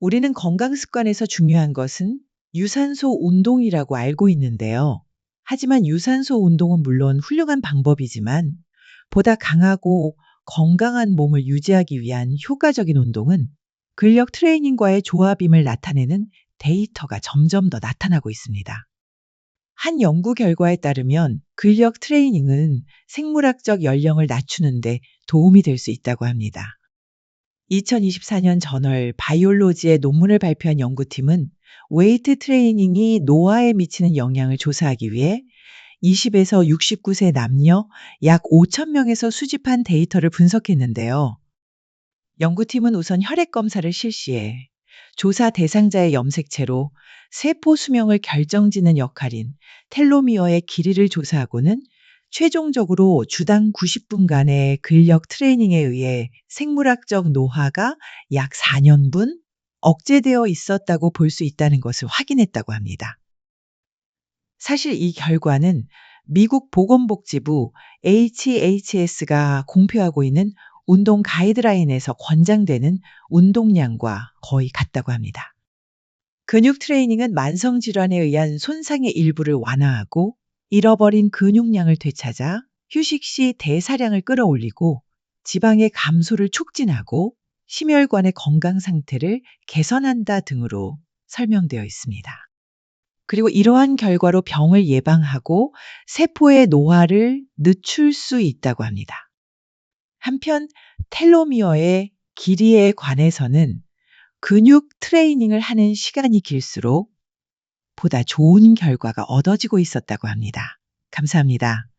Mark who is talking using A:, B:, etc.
A: 우리는 건강 습관에서 중요한 것은 유산소 운동이라고 알고 있는데요. 하지만 유산소 운동은 물론 훌륭한 방법이지만 보다 강하고 건강한 몸을 유지하기 위한 효과적인 운동은 근력 트레이닝과의 조합임을 나타내는 데이터가 점점 더 나타나고 있습니다. 한 연구 결과에 따르면 근력 트레이닝은 생물학적 연령을 낮추는데 도움이 될 수 있다고 합니다. 2024년 저널 바이올로지의 논문을 발표한 연구팀은 웨이트 트레이닝이 노화에 미치는 영향을 조사하기 위해 20에서 69세 남녀 약 5,000명에서 수집한 데이터를 분석했는데요. 연구팀은 우선 혈액 검사를 실시해 조사 대상자의 염색체로 세포 수명을 결정짓는 역할인 텔로미어의 길이를 조사하고는 최종적으로 주당 90분간의 근력 트레이닝에 의해 생물학적 노화가 약 4년분 억제되어 있었다고 볼 수 있다는 것을 확인했다고 합니다. 사실 이 결과는 미국 보건복지부 HHS가 공표하고 있는 운동 가이드라인에서 권장되는 운동량과 거의 같다고 합니다. 근육 트레이닝은 만성 질환에 의한 손상의 일부를 완화하고 잃어버린 근육량을 되찾아 휴식 시 대사량을 끌어올리고 지방의 감소를 촉진하고 심혈관의 건강 상태를 개선한다 등으로 설명되어 있습니다. 그리고 이러한 결과로 병을 예방하고 세포의 노화를 늦출 수 있다고 합니다. 한편 텔로미어의 길이에 관해서는 근육 트레이닝을 하는 시간이 길수록 보다 좋은 결과가 얻어지고 있었다고 합니다. 감사합니다.